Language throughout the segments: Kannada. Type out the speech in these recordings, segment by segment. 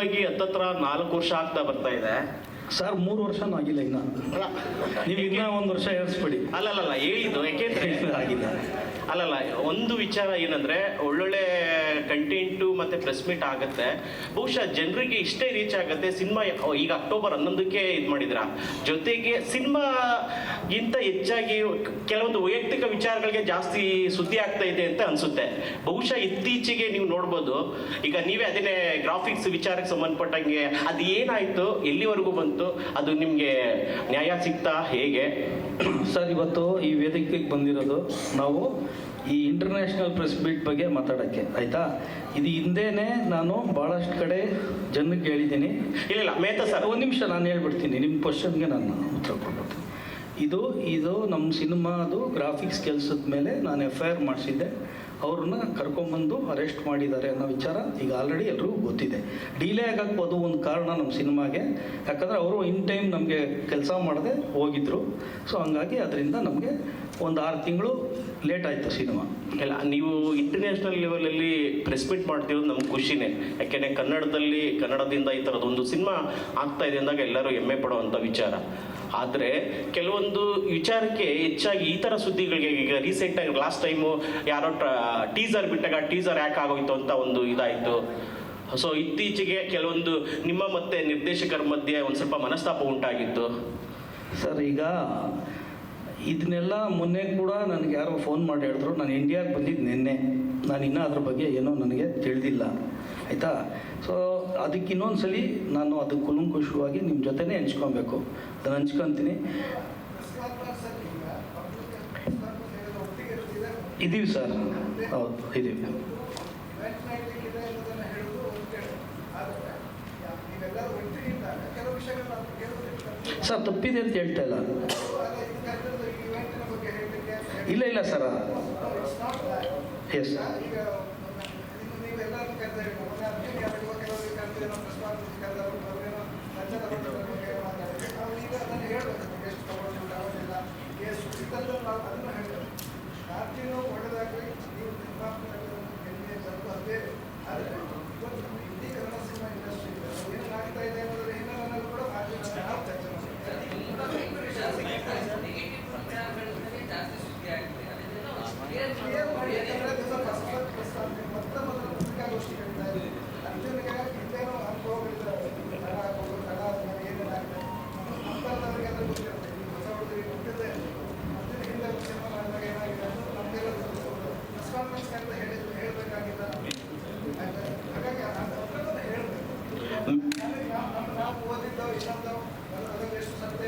ಶುರುವಾಗಿ ಹತ್ತತ್ರ ನಾಲ್ಕು ವರ್ಷ ಆಗ್ತಾ ಬರ್ತಾ ಇದೆ. ಸರ್ ಮೂರು ವರ್ಷನೂ ಆಗಿಲ್ಲ ಇನ್ನ. ನೀವು ಇನ್ನ ಒಂದು ವರ್ಷ ಏರಿಸ್ಬಿಡಿ. ಅಲ್ಲಲ್ಲ ಹೇಳಿದ್ದು ಯಾಕೆಂದ್ರೆ ಆಗಿಲ್ಲ ಅಲ್ಲಲ್ಲ ಒಂದು ವಿಚಾರ ಏನಂದ್ರೆ ಒಳ್ಳೊಳ್ಳೆ ಕಂಟೆಂಟು ಮತ್ತೆ ಪ್ರೆಸ್ ಮೀಟ್ ಆಗುತ್ತೆ. ಬಹುಶಃ ಜನರಿಗೆ ಇಷ್ಟೇ ರೀಚ್ ಆಗುತ್ತೆ ಸಿನಿಮಾ ಈಗ ಅಕ್ಟೋಬರ್ ಹನ್ನೊಂದಕ್ಕೆ ಇದು ಮಾಡಿದ್ರ ಜೊತೆಗೆ ಸಿನಿಮಾಗಿಂತ ಹೆಚ್ಚಾಗಿ ಕೆಲವೊಂದು ವೈಯಕ್ತಿಕ ವಿಚಾರಗಳಿಗೆ ಜಾಸ್ತಿ ಸುದ್ದಿ ಆಗ್ತಾ ಇದೆ ಅಂತ ಅನ್ಸುತ್ತೆ. ಬಹುಶಃ ಇತ್ತೀಚೆಗೆ ನೀವು ನೋಡ್ಬೋದು ಈಗ ನೀವೇ ಅದನ್ನೇ ಗ್ರಾಫಿಕ್ಸ್ ವಿಚಾರಕ್ಕೆ ಸಂಬಂಧಪಟ್ಟಂಗೆ ಅದು ಏನಾಯ್ತು ಎಲ್ಲಿವರೆಗೂ ಬಂತು? ಅದು ನಿಮಗೆ ನ್ಯಾಯ ಸಿಗ್ತಾ? ಹೇಗೆ? ಸರ್ ಇವತ್ತು ಈ ವೇದಿಕೆಗೆ ಬಂದಿರೋದು ನಾವು ಈ ಇಂಟರ್ನ್ಯಾಷನಲ್ ಪ್ರೆಸ್ ಮೀಟ್ ಬಗ್ಗೆ ಮಾತಾಡೋಕ್ಕೆ ಆಯಿತಾ? ಇದು ಹಿಂದೆನೇ ನಾನು ಭಾಳಷ್ಟು ಕಡೆ ಜನಕ್ಕೆ ಹೇಳಿದ್ದೀನಿ. ಇಲ್ಲ ಇಲ್ಲ ಮೇತ ಸರ್. ಒಂದು ನಿಮಿಷ ನಾನು ಹೇಳ್ಬಿಡ್ತೀನಿ ನಿಮ್ಮ ಕ್ವಶನ್ಗೆ ನಾನು ಉತ್ತರ ಕೊಡ್ತೀನಿ ಇದು ಇದು ನಮ್ಮ ಸಿನಿಮಾದು ಗ್ರಾಫಿಕ್ಸ್ ಕೆಲಸದ ಮೇಲೆ ನಾನು ಎಫ್ ಐ ಆರ್ ಮಾಡಿಸಿದ್ದೆ. ಅವ್ರನ್ನ ಕರ್ಕೊಂಬಂದು ಅರೆಸ್ಟ್ ಮಾಡಿದ್ದಾರೆ ಅನ್ನೋ ವಿಚಾರ ಈಗ ಆಲ್ರೆಡಿ ಎಲ್ಲರಿಗೂ ಗೊತ್ತಿದೆ. ಡಿಲೇ ಆಗಕ್ಬೋದು ಒಂದು ಕಾರಣ ನಮ್ಮ ಸಿನಿಮಾಗೆ. ಯಾಕಂದರೆ ಅವರು ಇನ್ ಟೈಮ್ ನಮಗೆ ಕೆಲಸ ಮಾಡದೆ ಹೋಗಿದ್ರು. ಸೊ ಹಂಗಾಗಿ ಅದರಿಂದ ನಮಗೆ ಒಂದು ಆರು ತಿಂಗಳು ಲೇಟ್ ಆಯಿತು ಸಿನಿಮಾ. ಇಲ್ಲ, ನೀವು ಇಂಟರ್ನ್ಯಾಷನಲ್ ಲೆವೆಲಲ್ಲಿ ಪ್ರೆಸ್ ಮೀಟ್ ಮಾಡ್ತಿರೋದು ನಮ್ಗೆ ಖುಷಿನೇ. ಯಾಕೆಂದರೆ ಕನ್ನಡದಲ್ಲಿ, ಕನ್ನಡದಿಂದ ಈ ಥರದೊಂದು ಸಿನಿಮಾ ಆಗ್ತಾ ಇದೆ ಅಂದಾಗ ಎಲ್ಲರೂ ಹೆಮ್ಮೆ ಪಡುವಂಥ ವಿಚಾರ. ಆದರೆ ಕೆಲವೊಂದು ವಿಚಾರಕ್ಕೆ ಹೆಚ್ಚಾಗಿ ಈ ಥರ ಸುದ್ದಿಗಳಿಗೆ ಈಗ ರೀಸೆಂಟಾಗಿ ಲಾಸ್ಟ್ ಟೈಮು ಯಾರೋ ಟೀಸರ್ ಬಿಟ್ಟಾಗ ಟೀಸರ್ ಯಾಕೆ ಆಗೋಯ್ತು ಅಂತ ಒಂದು ಇದಾಯಿತು. ಸೊ ಇತ್ತೀಚೆಗೆ ಕೆಲವೊಂದು ನಿಮ್ಮ ಮತ್ತೆ ನಿರ್ದೇಶಕರ ಮಧ್ಯೆ ಒಂದು ಸ್ವಲ್ಪ ಮನಸ್ತಾಪ ಉಂಟಾಗಿತ್ತು. ಸರ್, ಈಗ ಇದನ್ನೆಲ್ಲ ಮೊನ್ನೆ ಕೂಡ ನನಗೆ ಯಾರೋ ಫೋನ್ ಮಾಡಿ ಹೇಳಿದ್ರು. ನಾನು ಇಂಡಿಯಾಗೆ ಬಂದಿದ್ದು ನಿನ್ನೆ. ನಾನು ಇನ್ನೂ ಅದ್ರ ಬಗ್ಗೆ ಏನೋ ನನಗೆ ತಿಳಿದಿಲ್ಲ. ಆಯಿತಾ? ಸೊ ಅದಕ್ಕೆ ಇನ್ನೊಂದು ಸಲ ನಾನು ಅದಕ್ಕೆ ಕುಲಂಕುಷವಾಗಿ ನಿಮ್ಮ ಜೊತೆನೇ ಹಂಚ್ಕೊಬೇಕು. ಅದನ್ನು ಹಂಚ್ಕೊತೀನಿ. ಇದೀವಿ ಸರ್. ಹೌದು ಇದೀವಿ. ಸರ್ ತಪ್ಪಿದೆ ಅಂತ ಹೇಳ್ತಾ ಇಲ್ಲ. ಇಲ್ಲ ಇಲ್ಲ ಸರ್. ಎಸ್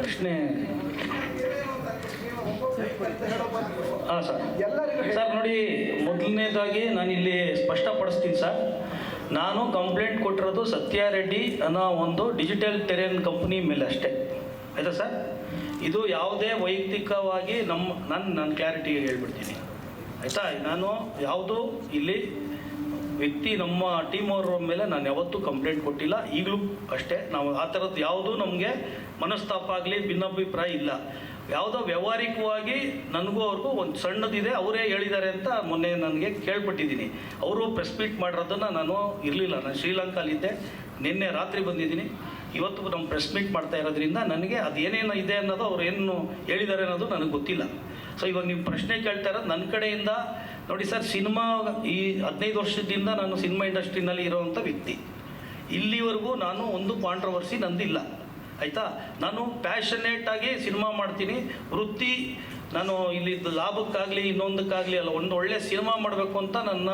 ಪ್ರಶ್ನೆ. ಹಾಂ ಸರ್. ಸರ್ ನೋಡಿ ಮೊದಲನೇದಾಗಿ ನಾನು ಇಲ್ಲಿ ಸ್ಪಷ್ಟಪಡಿಸ್ತೀನಿ ಸರ್. ನಾನು ಕಂಪ್ಲೇಂಟ್ ಕೊಟ್ಟಿರೋದು ಸತ್ಯಾರೆಡ್ಡಿ ಅನ್ನೋ ಒಂದು ಡಿಜಿಟಲ್ ಟೆರೆನ್ ಕಂಪ್ನಿ ಮೇಲೆ ಅಷ್ಟೇ. ಆಯಿತಾ ಸರ್? ಇದು ಯಾವುದೇ ವೈಯಕ್ತಿಕವಾಗಿ ನಮ್ಮ ನನ್ನ ನಾನು ಕ್ಲಾರಿಟಿಗೆ ಹೇಳ್ಬಿಡ್ತೀನಿ. ಆಯಿತಾ ನಾನು ಯಾವುದು ಇಲ್ಲಿ ವ್ಯಕ್ತಿ ನಮ್ಮ ಟೀಮ್ ಅವರ ಮೇಲೆ ನಾನು ಯಾವತ್ತೂ ಕಂಪ್ಲೇಂಟ್ ಕೊಟ್ಟಿಲ್ಲ. ಈಗಲೂ ಅಷ್ಟೇ. ನಾವು ಆ ಥರದ್ದು ಯಾವುದೂ ನಮಗೆ ಮನಸ್ತಾಪ ಆಗಲಿ, ಭಿನ್ನಾಭಿಪ್ರಾಯ ಇಲ್ಲ. ಯಾವುದೋ ವ್ಯವಹಾರಿಕವಾಗಿ ನನಗೂ ಅವ್ರಿಗೂ ಒಂದು ಸಣ್ಣದಿದೆ, ಅವರೇ ಹೇಳಿದ್ದಾರೆ ಅಂತ ಮೊನ್ನೆ ನನಗೆ ಕೇಳ್ಪಟ್ಟಿದ್ದೀನಿ. ಅವರು ಪ್ರೆಸ್ ಮೀಟ್ ಮಾಡಿರೋದನ್ನು ನಾನು ಇರಲಿಲ್ಲ. ನಾನು ಶ್ರೀಲಂಕಾಲಿದ್ದೆ. ನಿನ್ನೆ ರಾತ್ರಿ ಬಂದಿದ್ದೀನಿ. ಇವತ್ತು ನಮ್ಮ ಪ್ರೆಸ್ ಮೀಟ್ ಮಾಡ್ತಾ ಇರೋದ್ರಿಂದ ನನಗೆ ಅದು ಏನೇನು ಇದೆ ಅನ್ನೋದು ಅವ್ರು ಏನು ಹೇಳಿದ್ದಾರೆ ಅನ್ನೋದು ನನಗೆ ಗೊತ್ತಿಲ್ಲ. ಸೊ ಇವಾಗ ನೀವು ಪ್ರಶ್ನೆ ಕೇಳ್ತಾ ಇರೋದು ನನ್ನ ಕಡೆಯಿಂದ ನೋಡಿ ಸರ್, ಸಿನಿಮಾ ಈ ಹದಿನೈದು ವರ್ಷದಿಂದ ನಾನು ಸಿನಿಮಾ ಇಂಡಸ್ಟ್ರಿನಲ್ಲಿ ಇರೋವಂಥ ವ್ಯಕ್ತಿ. ಇಲ್ಲಿವರೆಗೂ ನಾನು ಒಂದು ಕಾಂಟ್ರವರ್ಸಿ ನಂದಿಲ್ಲ. ಆಯಿತಾ? ನಾನು ಪ್ಯಾಷನೇಟಾಗಿ ಸಿನಿಮಾ ಮಾಡ್ತೀನಿ, ವೃತ್ತಿ ನಾನು ಇಲ್ಲಿ ಲಾಭಕ್ಕಾಗಲಿ ಇನ್ನೊಂದಕ್ಕಾಗಲಿ ಅಲ್ಲ, ಒಂದು ಒಳ್ಳೆ ಸಿನಿಮಾ ಮಾಡಬೇಕು ಅಂತ ನನ್ನ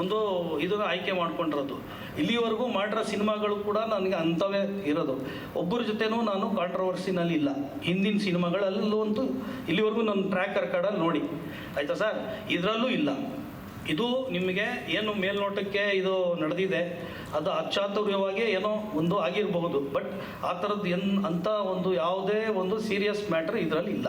ಒಂದು ಇದನ್ನು ಆಯ್ಕೆ ಮಾಡ್ಕೊಂಡಿರೋದು. ಇಲ್ಲಿವರೆಗೂ ಮಾಡಿರೋ ಸಿನಿಮಾಗಳು ಕೂಡ ನನಗೆ ಅಂಥವೇ ಇರೋದು. ಒಬ್ಬರ ಜೊತೆನೂ ನಾನು ಕಾಂಟ್ರವರ್ಸಿನಲ್ಲಿ ಇಲ್ಲ. ಹಿಂದಿನ ಸಿನಿಮಾಗಳಲ್ಲೂ ಅಂತೂ ಇಲ್ಲಿವರೆಗೂ ನನ್ನ ಟ್ರ್ಯಾಕ್ ರೆಕಾರ್ಡಲ್ಲಿ ನೋಡಿ. ಆಯಿತಾ ಸರ್ ಇದರಲ್ಲೂ ಇಲ್ಲ. ಇದು ನಿಮಗೆ ಏನು ಮೇಲ್ನೋಟಕ್ಕೆ ಇದು ನಡೆದಿದೆ, ಅದು ಅಚಾತುರ್ಯವಾಗಿ ಏನೋ ಒಂದು ಆಗಿರಬಹುದು. ಬಟ್ ಆ ಥರದ್ದು ಎನ್ ಅಂಥ ಒಂದು ಯಾವುದೇ ಒಂದು ಸೀರಿಯಸ್ ಮ್ಯಾಟ್ರ್ ಇದರಲ್ಲಿ ಇಲ್ಲ.